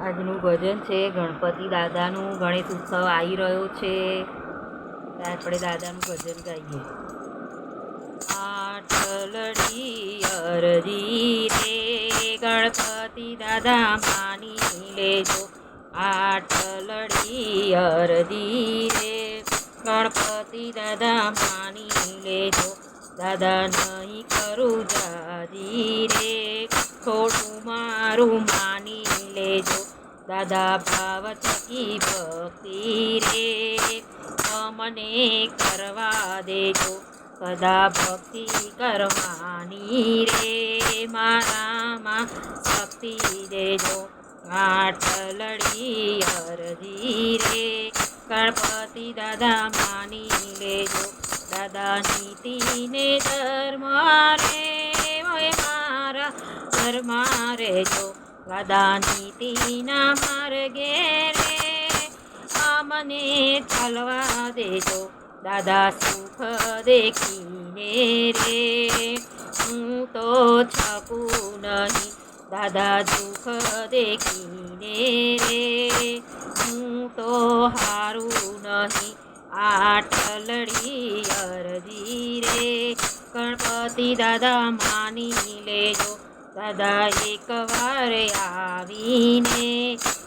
આજનું ભજન છે ગણપતિ દાદાનું. ગણેશ ઉત્સવ આવી રહ્યો છે. આપણે દાદાનું ભજન ગાઈએ. આટલડી અરજી રે. ગણપતિ દાદા માની લેજો. આટલડી અરજી રે. ગણપતિ દાદા માની લેજો. દાદા નહીં કરું જાજી રે. થોડું મારું માની લેજો. દાદા ભાવ થકી ભક્તિ રે. મને કરવા દેજો. કદા ભક્તિ કરવાની રે. મારામાં શક્તિ દેજો. આટલડી અરજી રે. ગણપતિ દાદા માની લેજો. દાદા નીતિને ધર્મ રે ઓય મારા ધર્મ રેજો દાદા નીતિના માર્ગે રે, આ મને ચાલવા દેજો, દાદા સુખ દેખીને રે. હું તો છકું નહીં, દાદા દુઃખ દેખીને રે. હું તો હારું આટલડી અરજી રે. ગણપતિ દાદા માની લેજો, દાદા એકવાર આવીને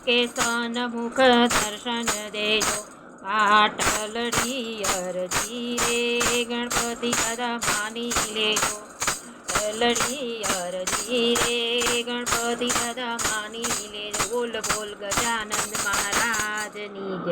કે મુખ દર્શન દેજો. આટલડી અરજી રે, ગણપતિ દાદા માની લેજો. લડી અરજી રે, ગણપતિ દાદા માની લેજો. બોલ બોલ ગજાનંદ મહારાજની